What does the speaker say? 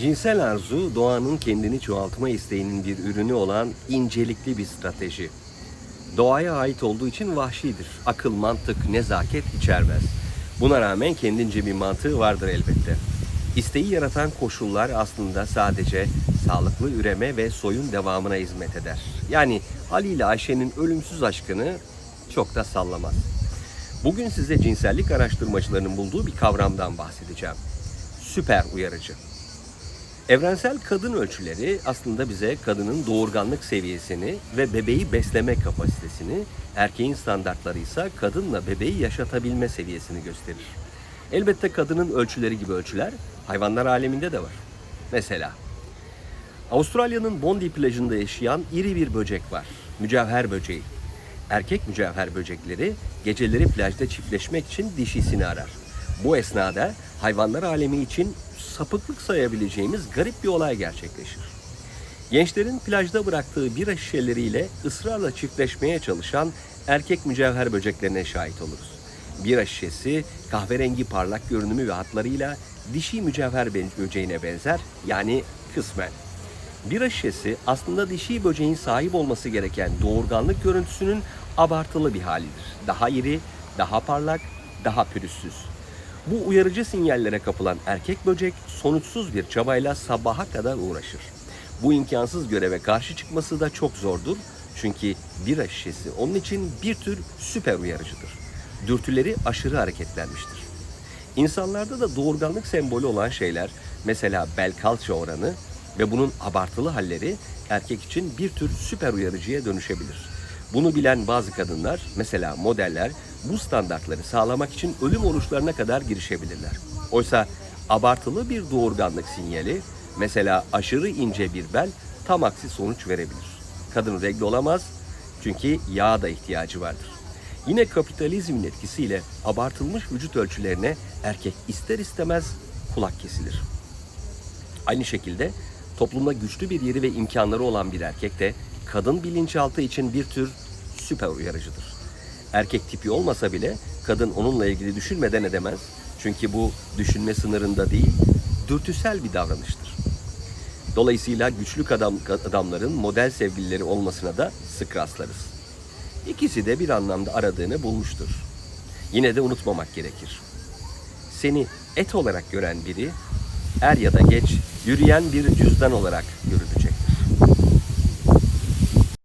Cinsel arzu doğanın kendini çoğaltma isteğinin bir ürünü olan incelikli bir strateji. Doğaya ait olduğu için vahşidir. Akıl, mantık, nezaket içermez. Buna rağmen kendince bir mantığı vardır elbette. İsteği yaratan koşullar aslında sadece sağlıklı üreme ve soyun devamına hizmet eder. Yani Ali ile Ayşe'nin ölümsüz aşkını çok da sallamaz. Bugün size cinsellik araştırmacılarının bulduğu bir kavramdan bahsedeceğim. Süper uyarıcı. Evrensel kadın ölçüleri aslında bize kadının doğurganlık seviyesini ve bebeği besleme kapasitesini, erkeğin standartları ise kadınla bebeği yaşatabilme seviyesini gösterir. Elbette kadının ölçüleri gibi ölçüler hayvanlar aleminde de var. Mesela Avustralya'nın Bondi plajında yaşayan iri bir böcek var. Mücevher böceği. Erkek mücevher böcekleri geceleri plajda çiftleşmek için dişisini arar. Bu esnada hayvanlar alemi için sapıklık sayabileceğimiz garip bir olay gerçekleşir. Gençlerin plajda bıraktığı bira şişeleriyle ısrarla çiftleşmeye çalışan erkek mücevher böceklerine şahit oluruz. Bira şişesi kahverengi parlak görünümü ve hatlarıyla dişi mücevher böceğine benzer yani kısmen. Bira şişesi aslında dişi böceğin sahip olması gereken doğurganlık görüntüsünün abartılı bir halidir. Daha iri, daha parlak, daha pürüzsüz. Bu uyarıcı sinyallere kapılan erkek böcek sonuçsuz bir çabayla sabaha kadar uğraşır. Bu imkansız göreve karşı çıkması da çok zordur. Çünkü bira şişesi onun için bir tür süper uyarıcıdır. Dürtüleri aşırı hareketlenmiştir. İnsanlarda da doğurganlık sembolü olan şeyler mesela bel kalça oranı ve bunun abartılı halleri erkek için bir tür süper uyarıcıya dönüşebilir. Bunu bilen bazı kadınlar mesela modeller bu standartları sağlamak için ölüm oruçlarına kadar girişebilirler. Oysa abartılı bir doğurganlık sinyali mesela aşırı ince bir bel tam aksi sonuç verebilir. Kadın regl olamaz çünkü yağa da ihtiyacı vardır. Yine kapitalizmin etkisiyle abartılmış vücut ölçülerine erkek ister istemez kulak kesilir. Aynı şekilde toplumda güçlü bir yeri ve imkanları olan bir erkek de kadın bilinçaltı için bir tür süper uyarıcıdır. Erkek tipi olmasa bile kadın onunla ilgili düşünmeden edemez. Çünkü bu düşünme sınırında değil, dürtüsel bir davranıştır. Dolayısıyla güçlü adam, adamların model sevgilileri olmasına da sık rastlarız. İkisi de bir anlamda aradığını bulmuştur. Yine de unutmamak gerekir. Seni et olarak gören biri er ya da geç yürüyen bir cüzdan olarak görünecek.